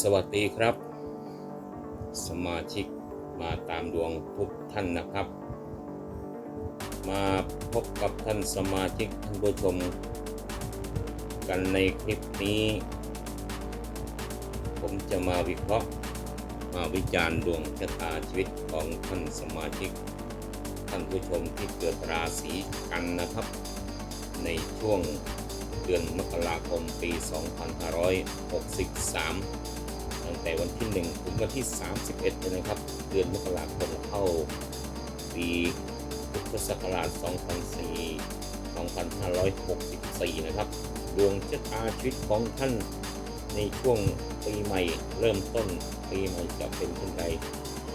สวัสดีครับ สมาชิกมาตามดวงทุกท่านนะครับ มาพบกับท่านสมาชิกท่านผู้ชม กันในคลิปนี้ ผมจะมาวิเคราะห์มาวิจารณ์ดวงชะตาชีวิตของท่านสมาชิก ท่านผู้ชมที่เกิดราศีกันนะครับ ในช่วงเดือนมกราคมปี 2563 ตั้งแต่วันที่ 1 ถึงวันที่ 31เลยนะครับ เดือนมกราคมเข้าปีพุทธศักราช 2564 นะครับ ดวงชะตาชีวิตของท่านในช่วงปีใหม่เริ่มต้นปีใหม่จะเป็นเช่นไร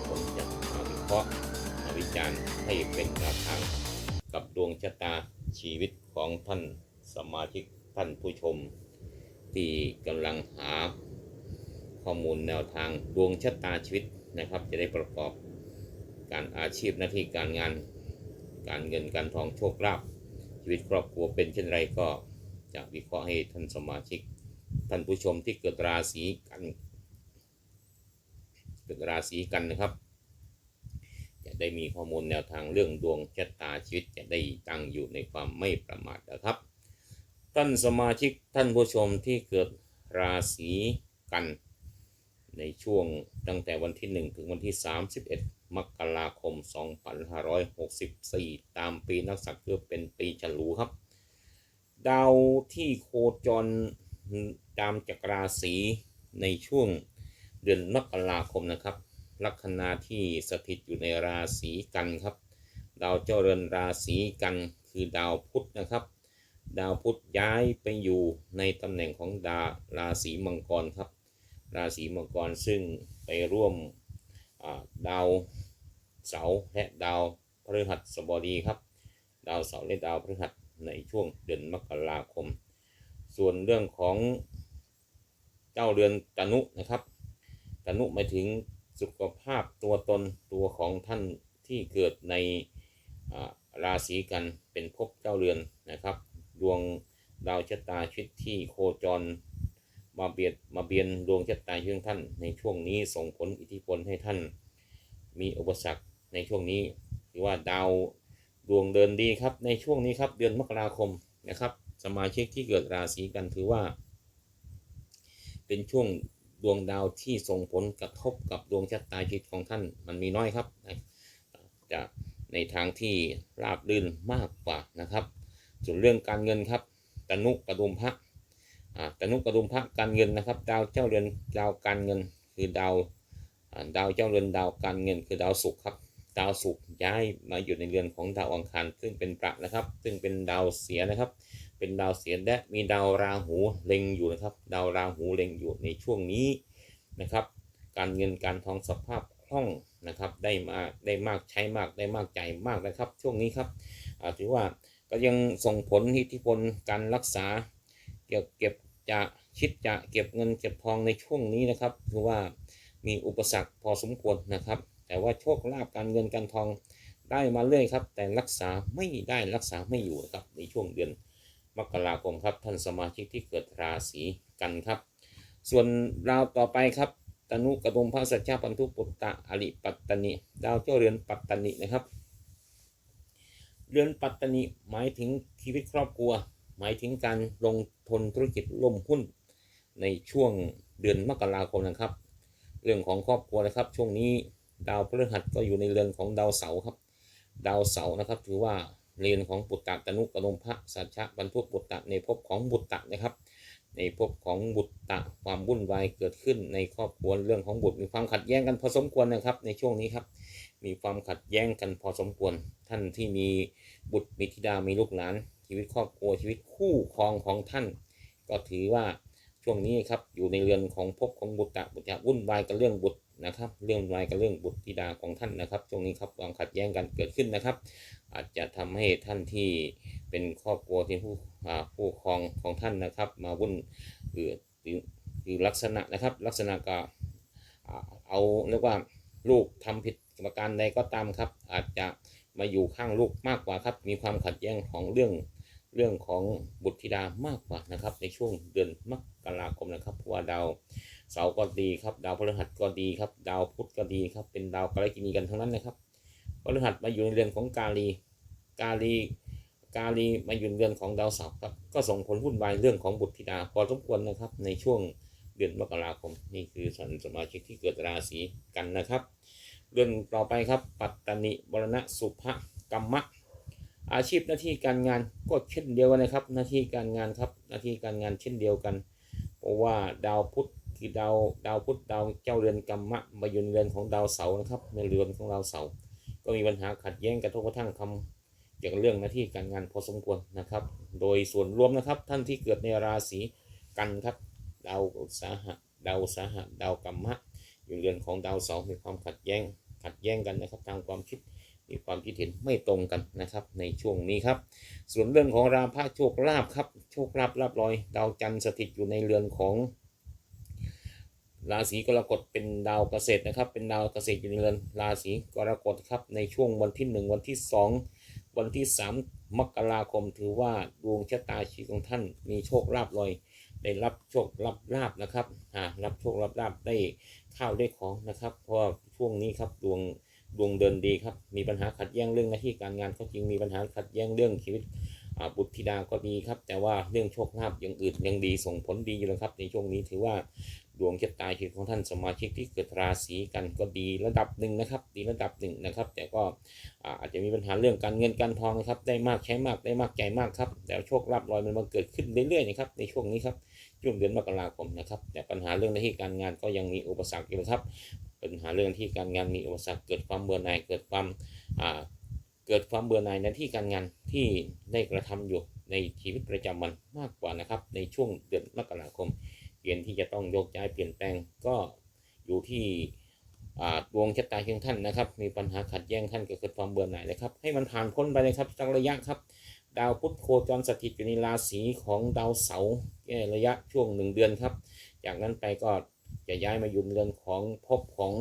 ผมจะมาวิเคราะห์มาวิจารณ์ให้เป็นแนวทางกับดวงชะตาชีวิตของท่านสมาชิกท่านผู้ชม ที่กำลังหา ข้อมูลแนวทางดวงชะตาชีวิตนะครับ จะได้ประกอบการอาชีพหน้าที่การงาน การเงินการทองโชคลาภชีวิตครอบครัวเป็นเช่นไรก็จะวิเคราะห์ให้ท่านสมาชิกท่านผู้ชมที่เกิดราศีกันเกิดราศีกันนะครับ จะได้มีข้อมูลแนวทางเรื่องดวงชะตาชีวิตจะได้ตั้งอยู่ในความไม่ประมาทนะครับ ท่านสมาชิกท่านผู้ชมที่เกิดราศีกัน ในช่วงตั้งแต่วันที่ 1 ถึงวันที่ 31 มกราคม 2564 ตามปีนักษัตริย์คือเป็นปีฉลูครับ ดาวที่โคจรตามจักรราศีในช่วงเดือนมกราคมนะครับ ลัคนาที่สถิตอยู่ในราศีกันครับ ดาวเจ้าเรือนราศีกันคือดาวพุธนะครับ ดาวพุธย้ายไปอยู่ในตำแหน่งของดาราศีมังกรครับ ราศีมังกรซึ่งไปร่วมดาวเสาร์และดาวพฤหัสบดีครับ ดาวเสาร์และดาวพฤหัสในช่วงเดือนมกราคม ส่วนเรื่องของเจ้าเรือนตนุนะครับตนุหมายถึงสุขภาพตัวตนตัวของท่านที่เกิดในราศีกันเป็นภพเจ้าเรือนนะครับ ดวงดาวชะตาชีวิตที่โคจร มาเบียดมาเบียนดวงชะตาชีวิตของท่าน ในช่วงนี้ส่งผลอิทธิพลให้ท่าน มีอุปสรรคในช่วงนี้ถือว่าดาวดวงเดินดีครับในช่วงนี้ครับเดือนมกราคมนะครับ สมาชิกที่เกิดราศีกันถือว่า เป็นช่วงดวงดาวที่ส่งผลกระทบกับดวงชะตาชีวิตของท่านมันมีน้อยครับจะในทางที่ราบรื่นมากกว่านะครับ ส่วนเรื่องการเงินครับตนุกระดุมพระ อ่าตนุกระดุมพระการเงินนะครับ ดาวเจ้าเรือนดาวการเงินคือดาวดาวเจ้าเรือนดาวการเงิน คือดาวศุกร์ครับ ดาวศุกร์ย้ายมาอยู่ในเรือนของดาวอังคารซึ่งเป็นประนะครับ ซึ่งเป็นดาวเสียนะครับ เป็นดาวเสียและมีดาวราหูเล็งอยู่นะครับ ดาวราหูเล็งอยู่ในช่วงนี้นะครับ การเงินการทองสภาพคล่องนะครับ ได้มากได้มากใช้มากได้มากใจมากนะครับ ช่วงนี้ครับถือว่าก็ยังส่งผลอิทธิพลการรักษาเกี่ยวเก็บ จะคิดจะเก็บเงินเก็บทองในช่วงนี้นะครับคือว่ามีอุปสรรคพอสมควรนะครับ แต่ว่าโชคลาภการเงินการทองได้มาเรื่อยครับ แต่รักษาไม่ได้รักษาไม่อยู่นะครับในช่วงเดือนมกราคมครับ ท่านสมาชิกที่เกิดราศีกันครับ ส่วนราวต่อไปครับตนุกระดมพระสัจจาพันธุปุตตะอริปัตตนิดาวเจ้าเรือนปัตตนินะครับ เรือนปัตตนิหมายถึงชีวิตครอบครัว หมายถึงการลงทุนธุรกิจร่วมหุ้น ในช่วงเดือนมกราคมนะครับ เรื่องของครอบครัวนะครับ ช่วงนี้ดาวพฤหัสก็อยู่ในเรือนของดาวเสาร์ครับ ดาวเสาร์นะครับถือว่าเรือนของปุตตะตนุกรมพระสัจจะบรรทุปุตตะในภพของบุตตะนะครับ ในภพของบุตตะความวุ่นวายเกิดขึ้นในครอบครัวเรื่องของบุตรมีความขัดแย้งกันพอสมควรนะครับ ในช่วงนี้ครับ มีความขัดแย้งกันพอสมควร ท่านที่มีบุตรมีธิดามีลูกหลาน ชีวิตครอบครัวชีวิตคู่ครองของท่าน ก็ถือว่าช่วงนี้ครับอยู่ในเรือนของภพของบุตรบุตรวุ่นวายกับเรื่องบุตรนะครับเรื่องวุ่นวายกับเรื่องบุตรธิดาของท่านนะครับช่วงนี้ครับความขัดแย้งกันเกิดขึ้นนะครับ อาจจะทำให้ท่านที่เป็นครอบครัวที่ผู้ผู้ครองของท่านนะครับ มาวุ่นหรือหรือลักษณะนะครับลักษณะก็เอาเรียกว่าลูกทำผิดประการใดก็ตามครับ อาจจะมาอยู่ข้างลูกมากกว่าครับ มีความขัดแย้งของเรื่อง เรื่องของบุตรธิดามากกว่านะครับ ในช่วงเดือนมกราคมนะครับเพราะว่าดาวเสาร์ก็ดีครับ ดาวพฤหัสก็ดีครับ ดาวพุธก็ดีครับ เป็นดาวกาลกินีกันทั้งนั้นนะครับพฤหัสมาอยู่ในเรือนของกาลีกาลีกาลีมาอยู่ในเรือนของดาวเสาร์ครับก็ส่งผลวุ่นวายเรื่องของบุตรธิดาพอสมควรนะครับ ในช่วงเดือนมกราคมนี่คือสันสมาชิกที่เกิดราศีกันนะครับ เรื่องต่อไปครับ ปัตตนิบรณะสุภกรรมะ อาชีพหน้าที่การงานก็เช่นเดียวกันนะครับ หน้าที่การงานครับ หน้าที่การงานเช่นเดียวกัน เพราะว่าดาวพุธคือดาวดาวพุธดาวเจ้าเรือนกรรมะมาอยู่ในเรือนของดาวเสาร์นะครับในเรือนของดาวเสาร์ก็มีปัญหาขัดแย้งกระทบกระทั่งคำเกี่ยวกับเรื่องหน้าที่การงานพอสมควรนะครับ โดยส่วนรวมนะครับท่านที่เกิดในราศีกันครับดาวอุตสาหะดาวอุตสาหะดาวกรรมะอยู่เรือนของดาวเสาร์มีความขัดแย้งขัดแย้งกันนะครับทางความคิด มีความคิดเห็นไม่ตรงกันนะครับ ในช่วงนี้ครับ ส่วนเรื่องของราพะโชคลาภครับโชคลาภลาบลอย ดาวจันทร์สถิตอยู่ในเรือนของราศีกรกฎเป็นดาวเกษตรนะครับ เป็นดาวเกษตรอยู่ในเรือนราศีกรกฎครับในช่วงวันที่ 1 วันที่ 2 วันที่ 3 มกราคมถือว่าดวงชะตาชีวิตของท่านมีโชคลาภลอย ได้รับโชครับลาบนะครับอ่ารับโชครับลาบได้ข้าวได้ของนะครับ เพราะช่วงนี้ครับดวง ดวงเดินดีครับ มีปัญหาขัดแย้งเรื่องหน้าที่การงานก็จริงมีปัญหาขัดแย้งเรื่องชีวิตบุตรธิดาก็ดีครับ แต่ว่าเรื่องโชคลาภอย่างอื่นยังดีส่งผลดีอยู่นะครับ ในช่วงนี้ถือว่าดวงชะตาชีวิตของท่านสมาชิกที่เกิดราศีกันก็ดีระดับหนึ่งนะครับ ดีระดับหนึ่งนะครับ แต่ก็อาอาจจะมีปัญหาเรื่องการเงินการทองนะครับ ได้มากใช้มากได้มากใจมากครับแต่โชคลาภลอยมันมาเกิดขึ้นเรื่อยๆนะครับในช่วงนี้ครับช่วงเดือนมกราคมนะครับ แต่ปัญหาเรื่องหน้าที่การงานก็ยังมีอุปสรรคอยู่นะครับ ปัญหาเรื่องที่การงานมีอุปสรรคเกิดความเบื่อหน่ายเกิดความเกิดความเบื่อหน่ายในที่การงานที่ได้กระทำอยู่ในชีวิตประจำวันมากกว่านะครับ ในช่วงเดือนมกราคม เกณฑ์ที่จะต้องโยกย้ายเปลี่ยนแปลงก็อยู่ที่ดวงชะตาของท่านนะครับ มีปัญหาขัดแย้งท่านเกิดความเบื่อหน่ายนะครับ ให้มันผ่านพ้นไปเลยครับสักระยะครับ ดาวพุธโคจรสถิตอยู่ในราศีของดาวเสาร์ระยะช่วงหนึ่งเดือนครับ จากนั้นไปก็ จะย้ายมาอยู่นเรือนของภพของ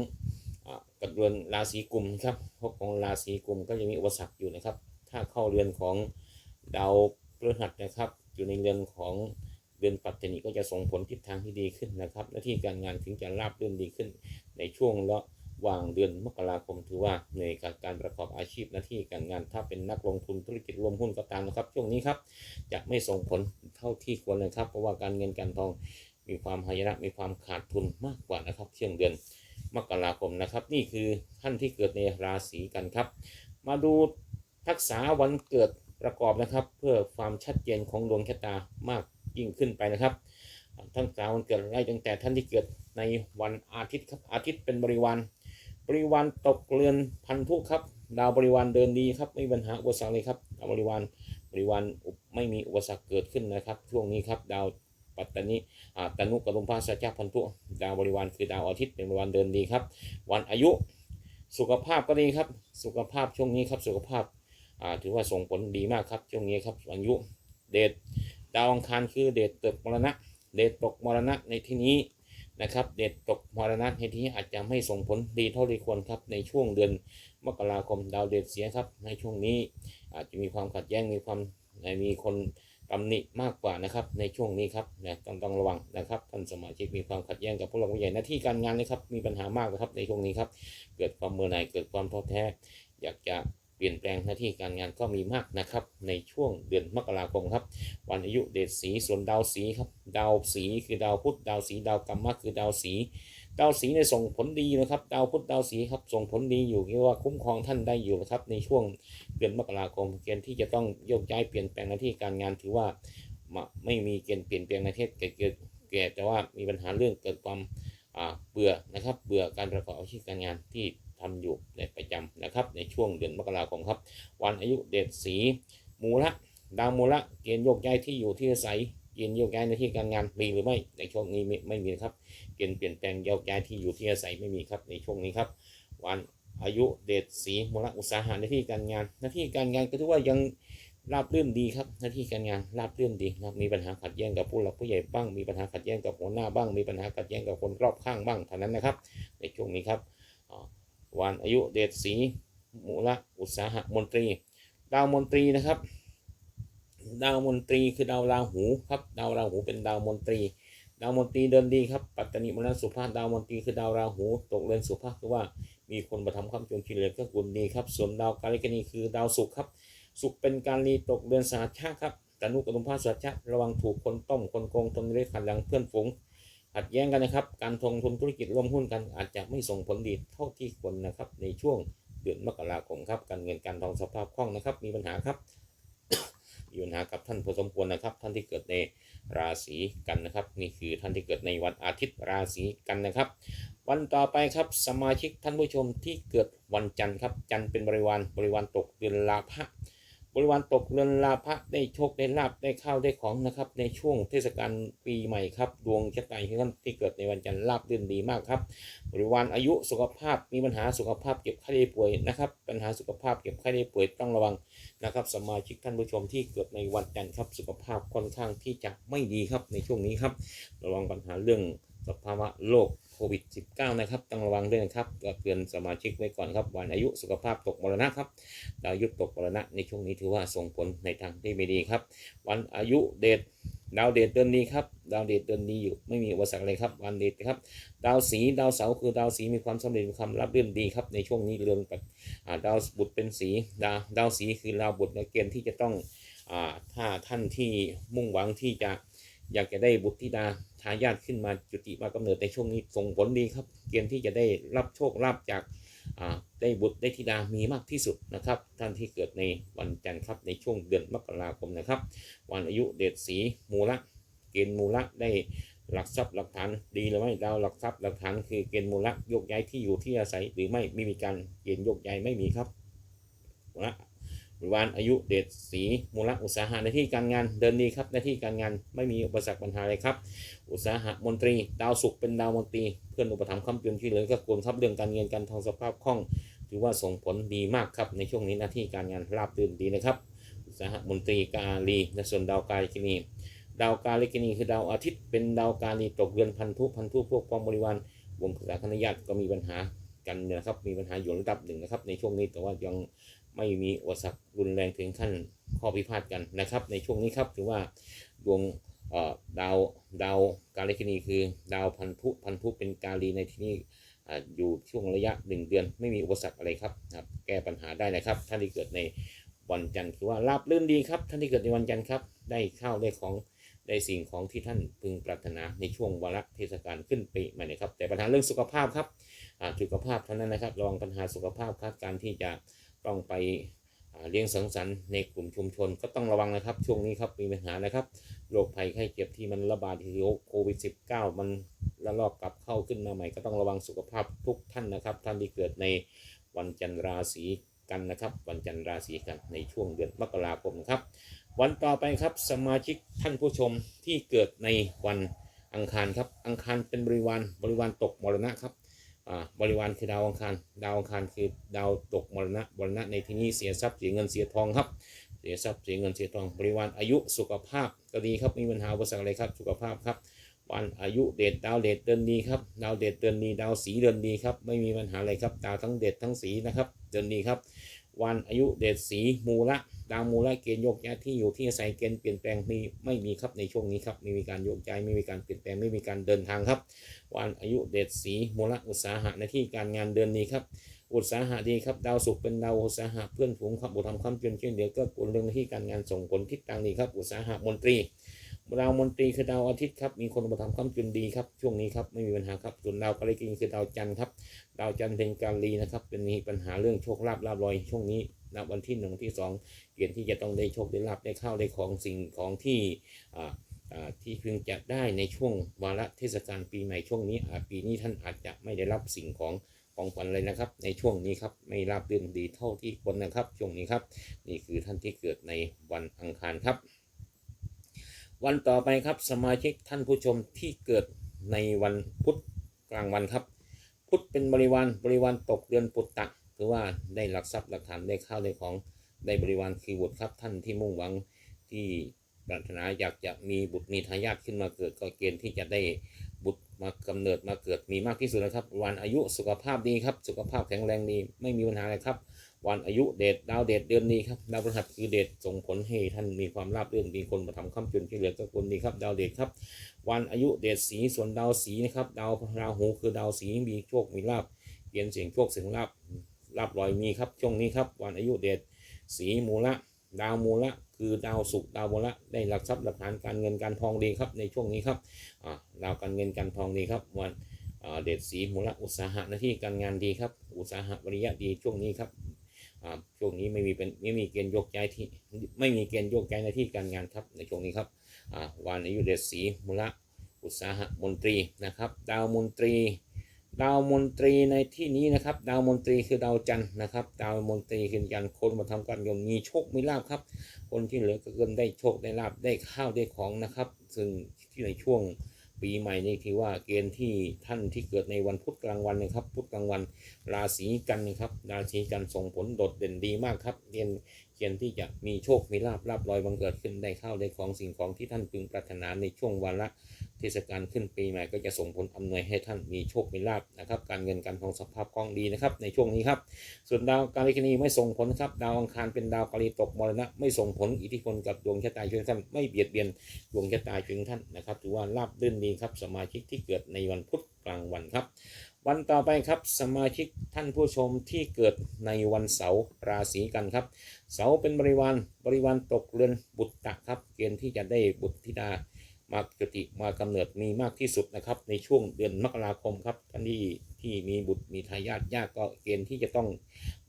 อ่ากับเรือนราศีกุมครับภพของราศีกุมก็ยังมีอุปสรรคอยู่นะครับ ถ้าเข้าเรือนของดาวพฤหัสนะครับ อยู่ในเรือนของเดือนปัตตานีก็จะส่งผลทิศทางที่ดีขึ้นนะครับหน้าที่การงานถึงจะราบรื่นดีขึ้น ในช่วงระหว่างเดือนมกราคมถือว่าในการการประกอบอาชีพหน้าที่การงานถ้าเป็นนักลงทุนธุรกิจรวมหุ้นก็ตามนะครับ ช่วงนี้ครับจะไม่ส่งผลเท่าที่ควรเลยครับ เพราะว่าการเงินการทอง มีความหายนะมีความขาดทุนมากกว่านะครับช่วงเดือนมกราคมนะครับ นี่คือท่านที่เกิดในราศีกันครับ มาดูทักษะวันเกิดประกอบนะครับ เพื่อความชัดเจนของดวงชะตามากยิ่งขึ้นไปนะครับทั้งสาววันเกิดไล่ตั้งแต่ท่านที่เกิดในวันอาทิตย์ครับอาทิตย์เป็นบริวารบริวารตกเรือนพันธุครับ ดาวบริวารเดินดีครับไม่มีปัญหาอุปสรรคเลยครับดาวบริวารบริวารไม่มีอุปสรรคเกิดขึ้นนะครับ ช่วงนี้ครับดาว ปัตตานีอ่านุกรุมพาสจ้าพันธุดาวบริวารคือดาวอาทิตย์เป็นวารเดินดีครับ วันอายุสุขภาพก็ดีครับ สุขภาพช่วงนี้ครับสุขภาพาถือว่าส่งผลดีมากครับ ช่วงนี้ครับอายุเดชดาวอังคารคือเดชตกมรณะ เดชตกมรณะในที่นี้นะครับ เด็ดตกมรณะในที่นี้อาจจะไม่ส่งผลดีเท่าที่ควรครับในช่วงเดือนมกราคมดาวเด็ดเสียครับในช่วงนี้อาจจะมีความขัดแย้งมีความมีคน ตำหนิมากกว่านะครับในช่วงนี้ครับนะต้องต้องระวังนะครับท่านสมาชิกมีความขัดแย้งกับผู้หลักผู้ใหญ่หน้าที่การงานนะครับมีปัญหามากนะครับในช่วงนี้ครับเกิดความเมื่อหน่ายเกิดความท้อแท้ อยากจะเปลี่ยนแปลงหน้าที่การงานก็มีมากนะครับ ในช่วงเดือนมกราคมครับ วันอายุเดชสีส่วนดาวสีครับดาวสีคือดาวพุธดาวสีดาวกรรมะคือดาวสี ดาวสีในส่งผลดีนะครับ ดาวพุธดาวสีครับส่งผลดีอยู่เรียกว่าคุ้มครองท่านได้อยู่นะครับ ในช่วงเดือนมกราคมเกณฑ์ที่จะต้องโยกย้ายเปลี่ยนแปลงหน้าที่การงานถือว่าไม่มีเกณฑ์เปลี่ยนแปลงในเทศเกิดเกิดแก่แต่ว่ามีปัญหาเรื่องเกิดความเบื่อนะครับ เบื่อการประกอบอาชีพการงานที่ทำอยู่ในประจำนะครับ ในช่วงเดือนมกราคมครับ วันอายุเดชสีมูละดาวมูละเกณฑ์โยกย้ายที่อยู่ที่อาศัย เกณฑ์โยกย้ายในที่การงานมีหรือไม่ในช่วงนี้ไม่ไม่มีครับเกณฑ์เปลี่ยนแปลงโยกย้ายที่อยู่ที่อาศัยไม่มีครับในช่วงนี้ครับ วันอายุเดชสีมูลอุตสาหะในที่การงาน หน้าที่การงานก็ถือว่ายังราบรื่นดีครับหน้าที่การงานราบรื่นดีนะครับมีปัญหาขัดแย้งกับผู้หลักผู้ใหญ่บ้างมีปัญหาขัดแย้งกับหัวหน้าบ้างมีปัญหาขัดแย้งกับคนรอบข้างบ้างเท่านั้นนะครับ ในช่วงนี้ครับวันอายุเดชสีมูลอุตสาหะมนตรีดาวมนตรีนะครับ ดาวมนตรีคือดาวราหูครับ ดาวราหูเป็นดาวมนตรี ดาวมนตรีเดินดีครับ ปัตตานีมรณสุภาพดาวมนตรีคือดาวราหู ตกเรือนสุภาพคือว่ามีคนมาทำคำจงชินเลยก็กุลดีครับ ส่วนดาวกาลิกนีคือดาวศุกร์ครับ ศุกร์เป็นการรีตกเรือนสาชาครับตนุกตุมพาสาชาระวังถูกคนต้มคนโกงตนเล็กขัดหลังเพื่อนฝูงขัดแย้งกันนะครับ การทงทุนธุรกิจร่วมหุ้นกันอาจจะไม่ส่งผลดีเท่าที่ควรนะครับ ในช่วงเดือนมกราคมครับ การเงินการทองสภาพคล่องนะครับ มีปัญหาครับ มีปัญหากับท่านพอสมควรนะครับ ท่านที่เกิดในราศีกันนะครับ นี่คือท่านที่เกิดในวันอาทิตย์ราศีกันนะครับ วันต่อไปครับสมาชิกท่านผู้ชมที่เกิดวันจันทร์ครับจันทร์เป็นบริวารบริวารตกเดือนลาภะ บริวารตกเรือนลาภะได้โชคได้ลาบได้ข้าวได้ของนะครับ ในช่วงเทศกาลปีใหม่ครับ ดวงชะตาของท่านที่เกิดในวันจันทร์ลาบรื่นดีมากครับ บริวารอายุสุขภาพมีปัญหาสุขภาพเก็บไข้ได้ป่วยนะครับ ปัญหาสุขภาพเก็บไข้ได้ป่วยต้องระวังนะครับ สมาชิกท่านผู้ชมที่เกิดในวันจันทร์ครับสุขภาพค่อนข้างที่จะไม่ดีครับในช่วงนี้ครับ ระวังปัญหาเรื่องสภาวะโรค โควิด -19 นะครับต้องระวังด้วยนะครับก็เตือนสมาชิกไว้ก่อนครับวันอายุสุขภาพตกมรณะครับดาวยุทธตกมรณะในช่วงนี้ถือว่าส่งผลในทางที่ไม่ดีครับ วันอายุเดชดาวเดชเดือนนี้ครับดาวเดชเดือนนี้อยู่ไม่มีอุปสรรคเลยครับวันเดชครับ ดาวสีดาวเสาคือดาวสีมีความสำเร็จมีความรับเรื่นดีครับในช่วงนี้เรือนปัดอ่ดาวบุตรเป็นสีดาวดาวสีคือดาวบุตรในเกณฑ์ที่จะต้องถ้าท่านที่มุ่งหวังที่จะ อยากจะได้บุตรธิดาทายาทขึ้นมาจุติมากำเนิดในช่วงนี้ส่งผลดีครับ เกณฑ์ที่จะได้รับโชคลาภจากได้บุตรได้ธิดามีมากที่สุดนะครับ ท่านที่เกิดในวันจันทร์ครับในช่วงเดือนมกราคมนะครับ วันอายุเดชสีมูละ เกณฑ์มูละได้หลักทรัพย์หลักฐานดีหรือไม่ดาวหลักทรัพย์หลักฐานคือเกณฑ์มูลโยกย้ายที่อยู่ที่อาศัยหรือไม่ไม่มีการเกณฑ์ยกย้ายไม่มีครับมูล วันอายุเดชสีมูลอุตสาหะในที่การงานเดินดีครับในที่การงานไม่มีอุปสรรคปัญหาเลยครับ อุตสาหะมนตรี ดาวศุกร์เป็นดาวมนตรี เพื่อนอุปถัมภ์คำเตือนที่เหลือก็กลุ่มครับเรื่องการเงินการทองสภาพคล่อง ถือว่าส่งผลดีมากครับในช่วงนี้หน้าที่การงานราบรื่นดีนะครับอุตสาหะมนตรีกาลีในส่วนดาวกาลิกินีดาวกาลิกินีคือดาวอาทิตย์เป็นดาวกาลีตกเรือนพันธุพันธุพวกกองบริวารวงศาคณะญาติก็มีปัญหากันนะครับมีปัญหาอยู่ระดับหนึ่งนะครับในช่วงนี้แต่ว่ายัง ไม่มีอุปสรรครุนแรงถึงขั้นข้อพิพาทกันนะครับ ในช่วงนี้ครับถือว่าดวงเอ่อดาวดาวกาลิกินีคือ ดาวพันธุพันธุเป็นกาลีในที่นี้อยู่ช่วงระยะหนึ่งเดือน ไม่มีอุปสรรคอะไรครับนะครับแก้ปัญหาได้นะครับ ท่านที่เกิดในวันจันทร์คือว่าราบรื่นดีครับ ท่านที่เกิดในวันจันทร์ครับ ได้ข้าวได้ของได้สิ่งของที่ท่านพึงปรารถนาในช่วงวาระเทศกาลขึ้นปีใหม่นะครับ แต่ปัญหาเรื่องสุขภาพครับสุขภาพเท่านั้นนะครับระวังปัญหาสุขภาพครับการที่จะ ต้องไปเลี้ยงสังสรรค์ในกลุ่มชุมชนก็ต้องระวังนะครับ ช่วงนี้ครับมีปัญหานะครับโรคภัยไข้เจ็บที่มันระบาดที่โควิด -19 มันระลอกกลับเข้าขึ้นมาใหม่ ก็ต้องระวังสุขภาพทุกท่านนะครับ ท่านที่เกิดในวันจันทร์ราศีกันนะครับ วันจันทร์ราศีกันในช่วงเดือนมกราคมนะครับ วันต่อไปครับสมาชิกท่านผู้ชมที่เกิดในวันอังคารครับอังคารเป็นบริวารบริวารตกมรณะครับ บริวารคือดาวอังคาร ดาวอังคารคือดาวตกมรณะมรณะในที่นี้เสียทรัพย์เสียเงินเสียทองครับเสียทรัพย์เสียเงินเสียทองบริวารอายุสุขภาพก็ดีครับมีปัญหาอุปสรรคอะไรครับสุขภาพครับวันอายุเดชดาวเดชเดือนดีครับดาวเดชเดือนดีดาวสีเดือนดีครับไม่มีปัญหาอะไรครับดาวทั้งเดชทั้งสีนะครับเดือนดีครับ วันอายุเดชสีมูละดาวมูละเกณฑ์โยกย้ายที่อยู่ที่อาศัยเกณฑ์เปลี่ยนแปลงมีไม่มีครับในช่วงนี้ครับไม่มีการโยกย้ายไม่มีการเปลี่ยนแปลงไม่มีการเดินทางครับ วันอายุเดชสีมูละอุตสาหะในที่การงานเดือนนี้ครับอุตสาหะดีครับดาวศุกร์เป็นดาวอุตสาหะเพื่อนฝูงครับบุตรทำความเพียรช่วยเหลือก็กุลเรื่องที่การงานส่งผลทิศทางดีครับอุตสาหะมนตรี ดาวมนตรีคือดาวอาทิตย์ครับ มีคนอุปถัมภ์ความจุนดีครับ ช่วงนี้ครับไม่มีปัญหาครับ ส่วนดาวกาลิกินคือดาวจันทร์ครับ ดาวจันทร์เป็นการลีนะครับ เป็นมีปัญหาเรื่องโชคลาภลาบลอยช่วงนี้ณวันที่หนึ่งวันที่สองเกณฑ์ที่จะต้องได้โชคได้ลาบได้เข้าวได้ของสิ่งของที่อ่าอ่าที่พึงจะได้ในช่วงวาระเทศกาลปีใหม่ช่วงนี้อาปีนี้ท่านอาจจะไม่ได้รับสิ่งของของขวัญเลยนะครับ ในช่วงนี้ครับไม่ราบรื่นดีเท่าที่ควรนะครับ ช่วงนี้ครับ นี่คือท่านที่เกิดในวันอังคารครับ วันต่อไปครับสมาชิกท่านผู้ชมที่เกิดในวันพุธกลางวันครับ พุธเป็นบริวารบริวารตกเดือนปุตตะถือว่าได้หลักทรัพย์หลักฐานได้ข้าวได้ของได้บริวารคือบุตรครับท่านที่มุ่งหวังที่ปรารถนาอยากจะมีบุตรมีทายาทขึ้นมาเกิดก็เกณฑ์ที่จะได้บุตรมากำเนิดมาเกิดมีมากที่สุดนะครับ วันอายุสุขภาพดีครับ สุขภาพแข็งแรงดีไม่มีปัญหาอะไรครับ วันอายุเดชดาวเดชเดือนนี้ครับดาวพฤหัสคือเดชส่งผลให้ท่านมีความราบเรื่นมีคนมาทำค้ำจุนที่เหลือก็คนดีครับดาวเดชครับ วันอายุเดชสีส่วนดาวสีนะครับดาวราหูคือดาวสีมีโชคมีลาบเปลี่ยนเสียงโชคเสียงลาบลาบลอยมีครับช่วงนี้ครับวันอายุเดชสีมูละดาวมูละคือดาวศุกดาวมูละได้หลักทรัพย์หลักฐานการเงินการทองดีครับในช่วงนี้ครับดาวการเงินการทองดีครับวันเดชสีมูละอุตสาหะหน้าที่การงานดีครับ อุตสาหะวิริยะดีช่วงนี้ครับ ช่วงนี้ไม่มีเป็นไม่มีเกณฑ์ยกย้ายที่ไม่มีเกณฑ์ยกย้ายหน้าที่การงานครับในช่วงนี้ครับอ่านอายุเดชสีมูละอุตสาหมนตรีนะครับ ดาวมนตรี ดาวมนตรีในที่นี้นะครับ ดาวมนตรีคือดาวจันทร์นะครับ ดาวมนตรีคือยันคนมาทำการเงินมีโชคมีลาบครับ คนที่เหลือก็เกินได้โชคได้ลาบได้ข้าวได้ของนะครับ ซึ่งที่ในช่วง ปีใหม่นี่ถือว่าเกณฑ์ที่ท่านที่เกิดในวันพุธกลางวันนะครับ พุธกลางวัน ราศีกันนะครับ ราศีกันส่งผลโดดเด่นดีมากครับเกณฑ์ เกณฑ์ที่จะมีโชค มีลาบลาบลอยบังเกิดขึ้นได้ข้าวได้ของสิ่งของที่ท่านพึงปรารถนาในช่วงวันละเทศกาลขึ้นปีใหม่ก็จะส่งผลอำนวยให้ท่านมีโชค มีลาบนะครับ การเงินการทองสภาพคล่องดีนะครับในช่วงนี้ครับ ส่วนดาวการิคณีไม่ส่งผลครับ ดาวอังคารเป็นดาวกาลีตกมรณะ ไม่ส่งผลอิทธิพลกับดวงชะตาช่วยท่านไม่เบียดเบียนดวงชะตาช่วยท่านนะครับถือว่าราบรื่นดีครับสมาชิกที่เกิดในวันพุธกลางวันครับ วันต่อไปครับสมาชิกท่านผู้ชมที่เกิดในวันเสาร์ราศีกันครับ เสาร์เป็นบริวารบริวารตกเรือนบุตรตะครับ เกณฑ์ที่จะได้บุตรธิดามาจุติมากำเนิดมีมากที่สุดนะครับ ในช่วงเดือนมกราคมครับท่านที่ที่มีบุตรมีทายาทยากก็เกณฑ์ที่จะต้อง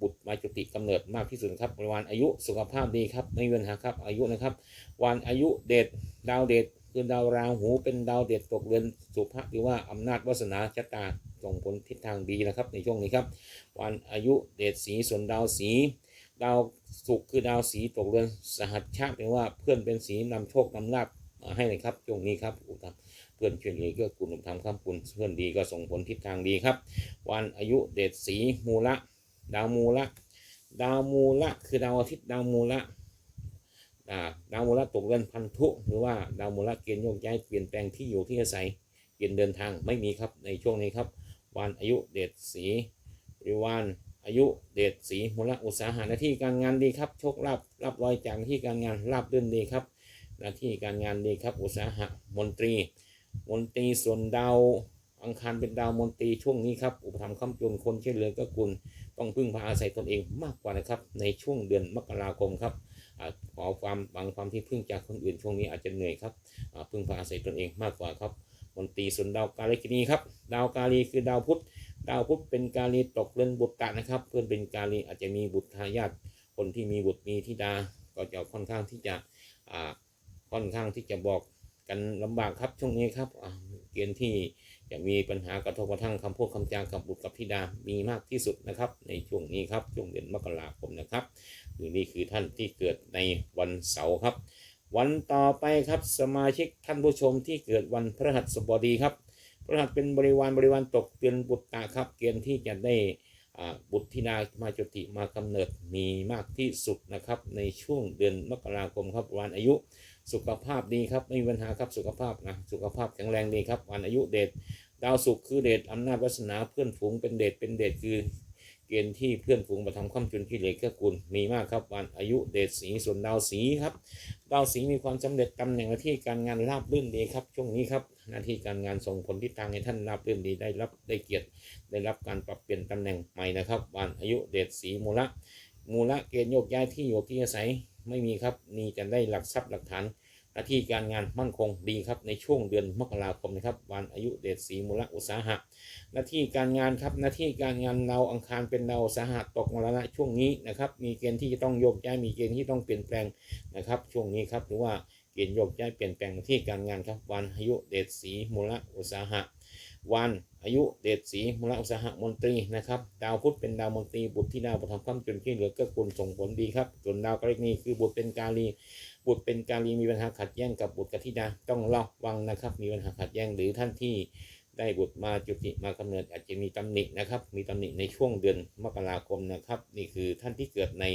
บุตรมาจุติกำเนิดมากที่สุดครับบริวันอายุสุขภาพดีครับไม่มีปัญหาครับอายุนะครับ วันอายุเดชดาวเดช คือดาวราหูเป็นดาวเดชตกเรือนสุภะหรือว่าอำนาจวาสนาชะตาส่งผลทิศทางดีนะครับ ในช่วงนี้ครับ วันอายุเดชสีส่วนดาวสีดาวศุกร์คือดาวสีตกเรือนสหัชชาติแปลว่าเพื่อนเป็นสีนำโชคนำลาภมาให้เลยครับช่วงนี้ครับอุปถัมเพื่อนช่วยเหลือเกื้อกูลอุปถัมภ์ข้ามคุณเพื่อนดีก็ส่งผลทิศทางดีครับ วันอายุเดชสีมูละ ดาวมูละ ดาวมูละ คือดาวอาทิตย์ดาวมูละ ดาวมูละตกเรือนพันธุ หรือว่าดาวมูละเกณฑ์โยกย้ายเปลี่ยนแปลงที่อยู่ที่อาศัยเกณฑ์เดินทางไม่มีครับในช่วงนี้ครับวันอายุเดชสีหรือวันอายุเดชสีมูละอุตสาหะหน้าที่การงานดีครับโชคลาภรับรอยจากหน้าที่การงานราบรื่นดีครับ หน้าที่การงานดีครับ อุตสาหะมนตรี มนตรีส่วนดาวอังคารเป็นดาวมนตรีช่วงนี้ครับอุปถัมภ์คำจุนคนเช่วยเหลือก็กุลต้องพึ่งพาอาศัยตนเองมากกว่านะครับ ในช่วงเดือนมกราคมครับ ขอความบางความที่พึ่งจากคนอื่นช่วงนี้อาจจะเหนื่อยครับพึ่งพาอาศัยตนเองมากกว่าครับมนตรีส่วนดาวกาลิกินีครับดาวกาลีคือดาวพุธดาวพุธเป็นกาลีตกเรือนบุตรตะนะครับ เพื่อนเป็นกาลีอาจจะมีบุตรทายาทคนที่มีบุตรมีธิดาก็จะค่อนข้างที่จะค่อนข้างที่จะบอกกันลำบากครับช่วงนี้ครับ เกณฑ์ที่จะมีปัญหากระทบกระทั่งคำพูดคำจากับบุตรกับธิดามีมากที่สุดนะครับ ในช่วงนี้ครับช่วงเดือนมกราคมนะครับคือนี่คือท่านที่เกิดในวันเสาร์ครับ วันต่อไปครับสมาชิกท่านผู้ชมที่เกิดวันพฤหัสบดีครับพฤหัสเป็นบริวารบริวารตกเตือนบุตรตาครับ เกณฑ์ที่จะได้บุตรธิดามาจุติมากำเนิดมีมากที่สุดนะครับ ในช่วงเดือนมกราคมครับวันอายุ สุขภาพดีครับไม่มีปัญหาครับสุขภาพนะสุขภาพแข็งแรงดีครับวันอายุเดชดาวศุกร์คือเดชอำนาจวาสนาเพื่อนฝูงเป็นเดชเป็นเดชคือ เกณฑ์ที่เพื่อนฝูงมาทำข้ามจุนที่เหล็กกื้อกูลมีมากครับวันอายุเดชสีส่วนดาวสีครับดาวสีมีความสำเร็จตำแหน่งหน้าที่การงานราบรื่นดีครับ ช่วงนี้ครับหน้าที่การงานส่งผลทิศทางให้ท่านราบรื่นดีได้รับได้เกียรติ ได้รับการปรับเปลี่ยนตำแหน่งใหม่นะครับวันอายุเดชสีมูละมูละเกณฑ์โยกย้ายที่อยู่ที่อาศัย ไม่มีครับมีจะได้หลักทรัพย์หลักฐานหน้าที่การงานมั่นคงดีครับในช่วงเดือนมกราคมนะครับวันอายุเดชสีมูลอุตสาหะหน้าที่การงานครับหน้าที่การงานดาอังคารเป็นดาวสาหะตกมรณะช่วงนี้นะครับมีเกณฑ์ที่จะต้องโยกย้ายมีเกณฑ์ที่ต้องเปลี่ยนแปลงนะครับช่วงนี้ครับหรือว่าเกณฑ์โยกย้ายเปลี่ยนแปลงหน้าที่การงานครับวันอายุเดชสีมูลอุตสาหะวัน อายุเดชสีมลอุตสาหะมนตรีนะครับ ดาวพุธเป็นดาวมนตรีบุตรที่ดาวประทับคำจนที่เหลือก็กุลส่งผลดีครับส่วนดาวกรณีคือบุตรเป็นกาลี บุตรเป็นการีมีปัญหาขัดแย้งกับบุตรกับธิดาต้องระวังนะครับ มีปัญหาขัดแย้งหรือท่านที่ได้บุตรมาจุติมากำเนิดอาจจะมีตำหนินะครับ มีตำหนิในช่วงเดือนมกราคมนะครับ นี่คือท่านที่เกิดใน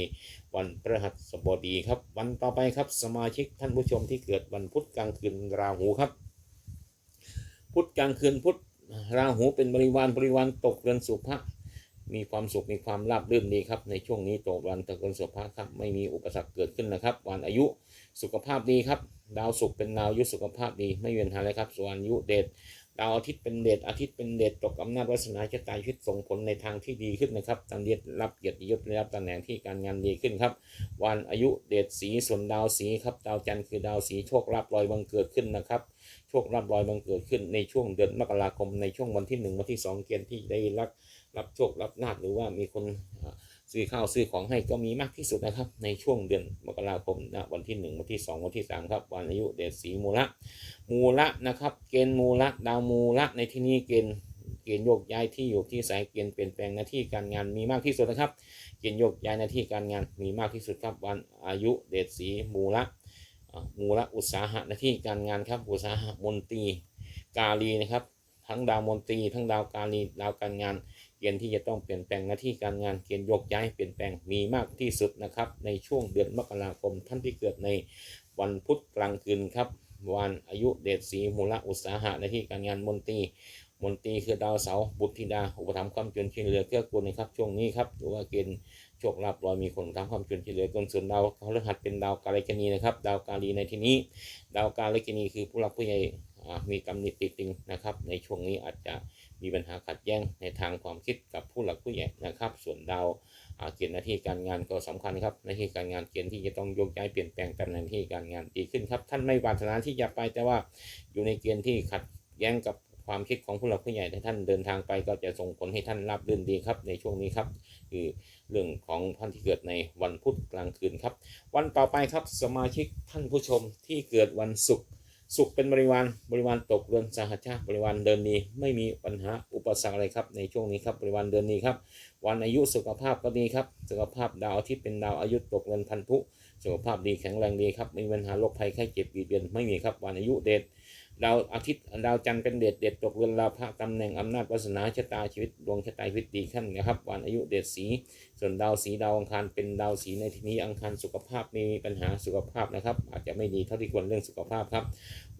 วันพฤหัสบดีครับ วันต่อไปครับสมาชิกท่านผู้ชมที่เกิดวันพุธกลางคืนราหูครับ พุธกลางคืนพุธ ราหูเป็นบริวารบริวารตกเรือนสุภะมีความสุขมีความราบรื่นดีครับ ในช่วงนี้ตกวันตะกนสุภาครับไม่มีอุปสรรคเกิดขึ้นนะครับวันอายุสุขภาพดีครับ ดาวศุกร์เป็นดาวอายุสุขภาพดีไม่มีปัญหาเลยครับส่วนอายุเดชดาวอาทิตย์เป็นเดชอาทิตย์เป็นเดชตกอำนาจวาสนาชะตาชีวิตส่งผลในทางที่ดีขึ้นนะครับตำเนียรับเกียรติยศได้รับตำแหน่งที่การงานดีขึ้นครับวันอายุเดชสีส่วนดาวสีครับดาวจันทร์คือดาวสีโชคลาภลอยบังเกิดขึ้นนะครับ ชคลาภลอยบังเกิดขึ้นในช่วงเดือนมกราคมในช่วงวันที่หนึ่งวันที่สองเกณฑ์ที่ได้รับรับโชครับลาภหรือว่ามีคนซื้อข้าวซื้อของให้ก็มีมากที่สุดนะครับ ในช่วงเดือนมกราคมนะวันที่หนึ่งวันที่สองวันที่สามครับ วันอายุเดชสีมูละมูละนะครับ เกณฑ์มูละดาวมูละในที่นี้เกณฑ์เกณฑ์โยกย้ายที่อยู่ที่สายเกณฑ์เปลี่ยนแปลงหน้าที่การงานมีมากที่สุดนะครับ เกณฑ์โยกย้ายหน้าที่การงานมีมากที่สุดครับ วันอายุเดชสีมูละ มูลอุตสาหะหน้าที่การงานครับอุตสาหะมนตรีกาลีนะครับทั้งดาวมนตรีทั้งดาวกาลีดาวการงาน เกณฑ์ที่จะต้องเปลี่ยนแปลงหน้าที่การงานเกณฑ์โยกย้ายเปลี่ยนแปลงมีมากที่สุดนะครับ ในช่วงเดือนมกราคมท่านที่เกิดในวันพุธกลางคืนครับ วันอายุเดชสีมูลอุตสาหะหน้าที่การงานมนตรีมนตรีคือดาวเสาบุตรธิดาอุปถัมภ์ความจนช่วยเหลือเกื้อกูลนะครับช่วงนี้ครับหรือว่าเกณฑ์ ชคลาภลอยมีคนทำความจนช่เหลือเกินส่วนดาวพฤหัสเป็นดาวกาลิกนีนะครับดาวกาลีในที่นี้ ดาวกาลิกนีคือผู้รักผู้ใหญ่มีกำหนิติดติงนะครับ ในช่วงนี้อาจจะมีปัญหาขัดแย้งในทางความคิดกับผู้หลักผู้ใหญ่นะครับ ส่วนดาวเกณฑ์หน้าที่การงานก็สำคัญครับหน้าที่การงานเกณฑ์ที่จะต้องโยกย้ายเปลี่ยนแปลงตำแหน่งที่การงานดีขึ้นครับ ท่านไม่ปรารถนาที่จะไปแต่ว่าอยู่ในเกณฑ์ที่ขัดแย้งกับความคิดของผู้หลักผู้ใหญ่ถ้าท่านเดินทางไปก็จะส่งผลให้ท่านรับรื่นดีครับในช่วงนี้ครับ คือเรื่องของท่านที่เกิดในวันพุธกลางคืนครับ วันต่อไปครับสมาชิกท่านผู้ชมที่เกิดวันศุกร์ศุกร์เป็นบริวารบริวารตกเรือนสหัชชาบริวารเดินดีไม่มีปัญหาอุปสรรคอะไรครับในช่วงนี้ครับบริวารเดินดีครับ วันอายุสุขภาพก็ดีครับ สุขภาพดาวทิตย์เป็นดาวอายุตกเรือนพันธุ สุขภาพดีแข็งแรงดีครับไม่มีปัญหาโรคภัยไข้เจ็บบีเบียนไม่มีครับวันอายุเดช ดาวอาทิตย์ดาวจันทร์เป็นเดชเดชตกเรือนลาภะตำแหน่งอำนาจวาสนาชะตาชีวิตดวงชะตาชีวิตดีขึ้นนะครับวันอายุเดชสีส่วนดาวสีดาวอังคารเป็นดาวสีในที่นี้อังคารสุขภาพมีปัญหาสุขภาพนะครับ อาจจะไม่ดีเท่าที่ควรเรื่องสุขภาพครับ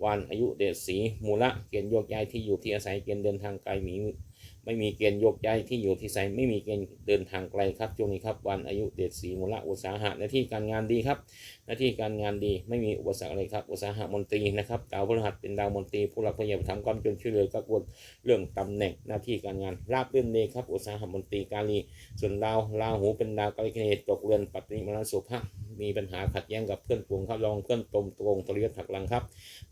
วันอายุเดชสีมูละเกณฑ์โยกย้ายที่อยู่ที่อาศัยเกณฑ์เดินทางไกลมีไม่มีเกณฑ์โยกย้ายที่อยู่ที่อาศัยไม่มีเกณฑ์เดินทางไกลครับช่วงนี้ครับวันอายุเดชสีมูละอุตสาหะหน้าที่การงานดีครับหน้าที่การงานดีไม่มีอุปสรรคอะไรครับอุตสาหะมนตรีนะครับดาวพฤหัสเป็นดาวมนตรีผู้หลักผู้ใหญ่ทำความจนช่วยเหลือกักวลเรื่องตำแหน่งหน้าที่การงานราบรื่นดีครับอุตสาหะมนตรีกาลีส่วนดาวราหูเป็นดาวกาลิกเนตกเรือนปัตติมรณสุภะมีปัญหาขัดแย้งกับเพื่อนฝูงครับลองเพื่อนตมตรงตริยถักหลังครับ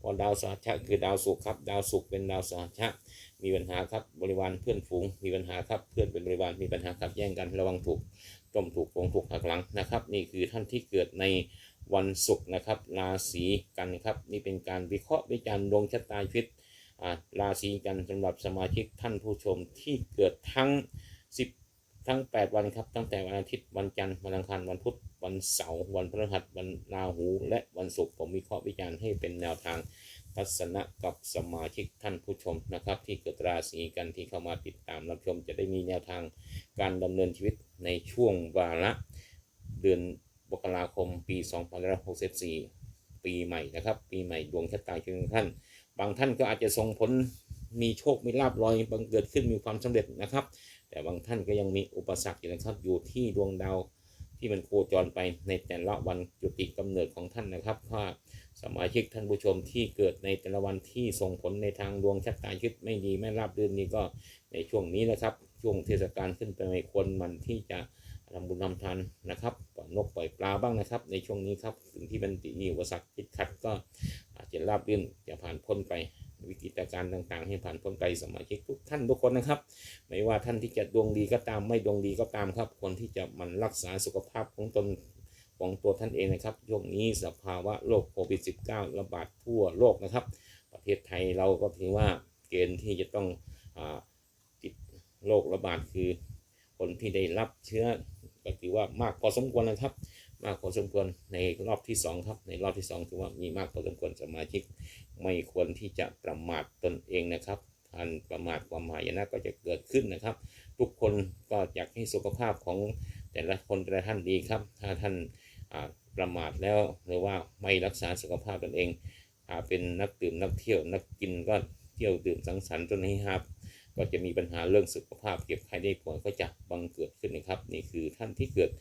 พอดาวสหัชะคือดาวศุกร์ครับดาวศุกร์เป็นดาวสหัชชะมีปัญหาครับบริวารเพื่อนฝูงมีปัญหาครับเพื่อนเป็นบริวารมีปัญหาขัดแย้งกันระวังถูกต้มถูกโกงถูกหักหลังนะครับ นี่คือท่านที่เกิดใน วันศุกร์นะครับราศีกันครับนี่เป็นการวิเคราะห์วิจารณ์ดวงชะตาชีวิตราศีกันสำหรับสมาชิกท่านผู้ชมที่เกิดทั้ง 10 ทั้ง 8 วันครับตั้งแต่วันอาทิตย์วันจันทร์วันอังคารวันพุธวันเสาร์วันพฤหัสวันราหู และวันศุกร์ผมวิเคราะห์วิจารณ์ให้เป็นแนวทางทัศนะกับสมาชิกท่านผู้ชมนะครับ ที่เกิดราศีกันที่เข้ามาติดตามรับชม จะได้มีแนวทางการดำเนินชีวิตในช่วงวาระเดือน มกราคมปี2564 ปีใหม่นะครับ ปีใหม่ดวงชะตาชีวิตของท่าน บางท่านก็อาจจะส่งผลมีโชค มีลาบลอยบังเกิดขึ้นมีความสำเร็จนะครับ แต่บางท่านก็ยังมีอุปสรรคอยู่นะครับ อยู่ที่ดวงดาวที่มันโคจรไปในแต่ละวันจุติกำเนิดของท่านนะครับว่าสมาชิกท่านผู้ชมที่เกิดในแต่ละวันที่ส่งผลในทางดวงชะตาชีวิตไม่ดีไม่ราบรื่นนี่ก็ในช่วงนี้นะครับ ช่วงเทศกาลขึ้นไปไม่ควรมันที่จะ ทำบุญทำทานนะครับปล่อยนกปล่อยปลาบ้างนะครับ ในช่วงนี้ครับสิ่งที่มันมีอุปสรรคติดขัดก็อาจจะราบรื่นจะผ่านพ้นไปวิกฤตการณ์ต่าง ๆ ให้ผ่านพ้นไปสมาชิกทุกท่านทุกคนนะครับ ไม่ว่าท่านที่จะดวงดีก็ตามไม่ดวงดีก็ตามครับ คนที่จะมันรักษาสุขภาพของตนของตัวท่านเองนะครับช่วงนี้สภาวะโรคโควิด -19 ระบาดทั่วโลกนะครับ ประเทศไทยเราก็ถือว่าเกณฑ์ที่จะต้องอติดโรคระบาดคือคนที่ได้รับเชื้อ ก็ถือว่ามากพอสมควรนะครับ มากพอสมควรในรอบที่สองครับในรอบที่สองถือว่ามีมากพอสมควรสมาชิก ไม่ควรที่จะประมาทตนเองนะครับการประมาทความหายนะก็จะเกิดขึ้นนะครับ ทุกคนก็อยากให้สุขภาพของแต่ละคนแต่ละท่านดีครับ ถ้าท่านประมาทแล้วหรือว่าไม่รักษาสุขภาพตนเองอเป็นนักดื่มนักเที่ยวนักกินก็เที่ยวดื่มสังสรรค์จนให้ครับ ก็จะมีปัญหาเรื่องสุขภาพเก็บไข้ได้ป่วยก็จะบังเกิดขึ้นนะครับ นี่คือท่านที่เกิด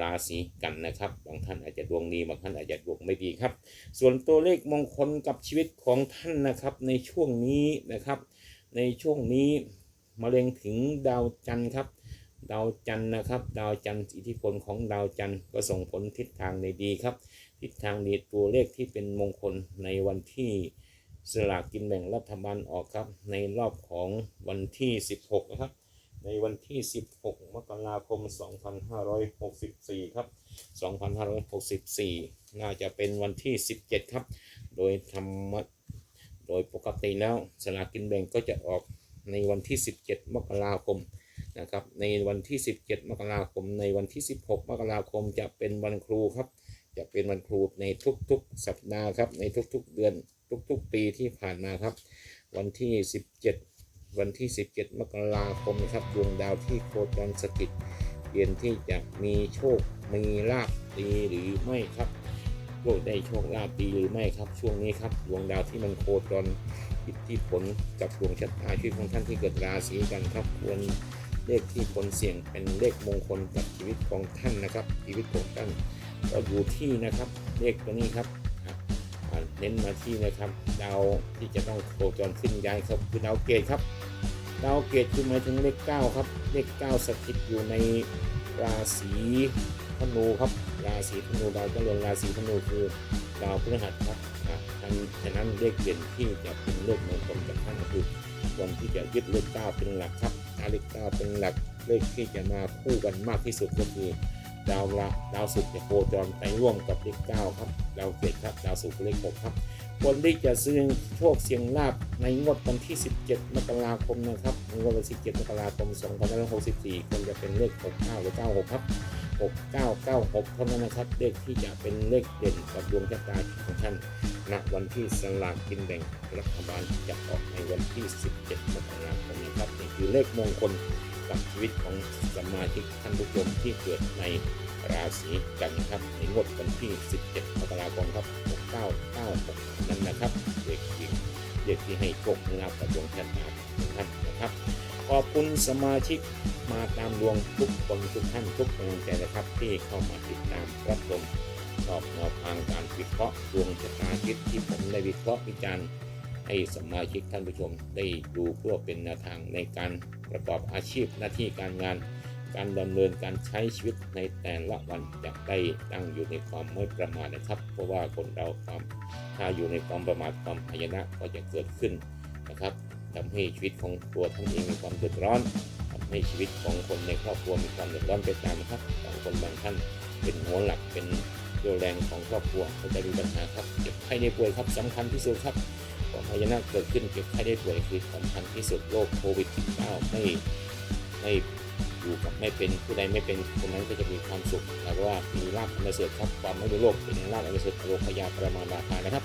ราศีกันนะครับ บางท่านอาจจะดวงดีบางท่านอาจจะดวงไม่ดีครับ ส่วนตัวเลขมงคลกับชีวิตของท่านนะครับ ในช่วงนี้นะครับ ในช่วงนี้มะเร็งถึงดาวจันทร์ครับ ดาวจันทร์นะครับ ดาวจันทร์อิทธิพลของดาวจันทร์ก็ส่งผลทิศทางในดีครับ ทิศทางดีตัวเลขที่เป็นมงคลในวันที่ สลากกินแบ่งรัฐบาลออกครับ ในรอบของวันที่ 16 นะครับ ในวันที่ 16 มกราคม 2564 ครับ 2564 น่าจะเป็นวันที่ 17 ครับ โดยธรรมะโดยปกติแล้วสลากกินแบ่งก็จะออกในวันที่ 17 มกราคมนะครับ ในวันที่ 17 มกราคม ในวันที่ 16 มกราคมจะเป็นวันครูครับ จะเป็นวันครูในทุกๆ สัปดาห์ครับ ในทุกๆ เดือน ทุกๆปีที่ผ่านมาครับ วันที่ 17 วันที่ 17 มกราคมนะครับดวงดาวที่โคจรสถิตเกณฑ์ที่จะมีโชคมีลาภดีหรือไม่ครับโชคได้โชคลาภดีหรือไม่ครับ ช่วงนี้ครับดวงดาวที่มันโคจรอิทธิผลกับดวงชะตาชีวิตของท่านที่เกิดราศีกันครับควรเลขที่ผลเสี่ยงเป็นเลขมงคลกับชีวิตของท่านนะครับ ชีวิตของท่านก็อยู่ที่นะครับเลขตัวนี้ครับ เน้นมาที่นะครับดาวที่จะต้องโคจรขึ้นย้ายครับคือดาวเกตครับ ดาวเกตคือหมายถึงเลข 9 ครับ เลข 9 สถิตอยู่ในราศีธนูครับ ราศีธนูดาวเจริญราศีธนูคือดาวพฤหัสครับอะฉะนั้นฉะนั้นเลขเด่นที่จะเป็นเลขมงคลกับท่านก็คือวันที่จะยึดเลข9เป็นหลักครับถ้าเลข9เป็นหลักเลขที่จะมาคู่กันมากที่สุดก็คือ ดาวละดาวศุกร์จะโคจรไปร่วมกับเลข9ครับ ดาวเกตครับ ดาวศุกร์เลข6ครับ คนที่จะซื้อโชคเสียงลาบในงวดวันที่ 17 มกราคมนะครับ งวดวันที่17 มกราคม 2564คนจะเป็นเลข 69 หรือ 96 ครับ 6996 เท่านั้นนะครับ เลขที่จะเป็นเลขเด่นกับดวงชะตาของท่านณวันที่สลากกินแบ่งรัฐบาลจะออกในวันที่ 17 มกราคมนะครับนี่คือเลขมงคล กับชีวิตของสมาชิกท่านผู้ชมที่เกิดในราศีกันครับในงวดวันที่ 17มกราคมครับ6996นั้นนะครับเด็กหญิงเด็กที่ให้โชคลาภกับดวงชะตาของท่านนะครับ ขอบคุณสมาชิกมาตามดวงทุกคนทุกท่านทุกกำลังใจนะครับ ที่เข้ามาติดตามรับชมชอบแนวทางการวิเคราะห์ดวงชะตาชีวิตที่ผมได้วิเคราะห์วิจารณ์ให้สมาชิกท่านผู้ชมได้ดูเพื่อเป็นแนวทางในการ ประกอบอาชีพหน้าที่การงาน การดำเนินการใช้ชีวิตในแต่ละวันจะได้ตั้งอยู่ในความไม่ประมาทนะครับ เพราะว่าคนเราความถ้าอยู่ในความประมาทความพยนะก็จะเกิดขึ้นนะครับทำให้ชีวิตของตัวท่านเองมีความเดือดร้อนทำให้ชีวิตของคนในครอบครัวมีความเดือดร้อนไปตามนะครับบางคนบางท่านเป็นหัวหลักเป็นเรี่ยวแรงของครอบครัวก็จะมีปัญหาครับเจ็บไข้ได้ป่วยครับสำคัญที่สุดครับ ความพยนะเกิดขึ้นเจ็บไข้ได้ป่วยคือสำคัญที่สุดโรคโควิด -19 ไม่ไม่อยู่กับไม่เป็นผู้ใดไม่เป็นคนนั้นก็จะมีความสุขแล้วว่ามีลาภอันประเสริฐครับความไม่มีโรคเป็นลาภอันประเสริฐโรคพยาประมาณราคานะครับ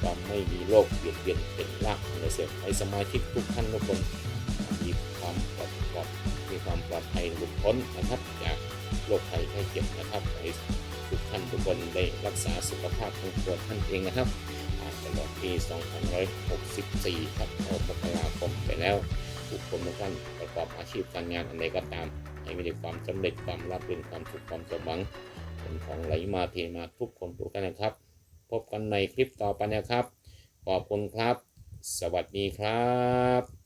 ความไม่มีโรคเบียดเบียนเป็นลาภอันประเสริฐให้สมาชิกทุกท่านทุกคนมีความปลอดปลอดมีความปลอดภัยหลุดพ้นนะครับจากโรคภัยไข้เจ็บนะครับให้ทุกท่านทุกคนได้รักษาสุขภาพของตัวท่านเองนะครับำหรับปี 2564 ครับเอามกราคมไปแล้วทุกคนทุกท่านประกอบอาชีพการงานอะไรก็ตาม ให้มีแต่ความสำเร็จความรับรื่นความสุขความสมหวังผลของไหลมาเทมาทุกคนทุกท่านนะครับ พบกันในคลิปต่อไปนะครับ ขอบคุณครับ สวัสดีครับ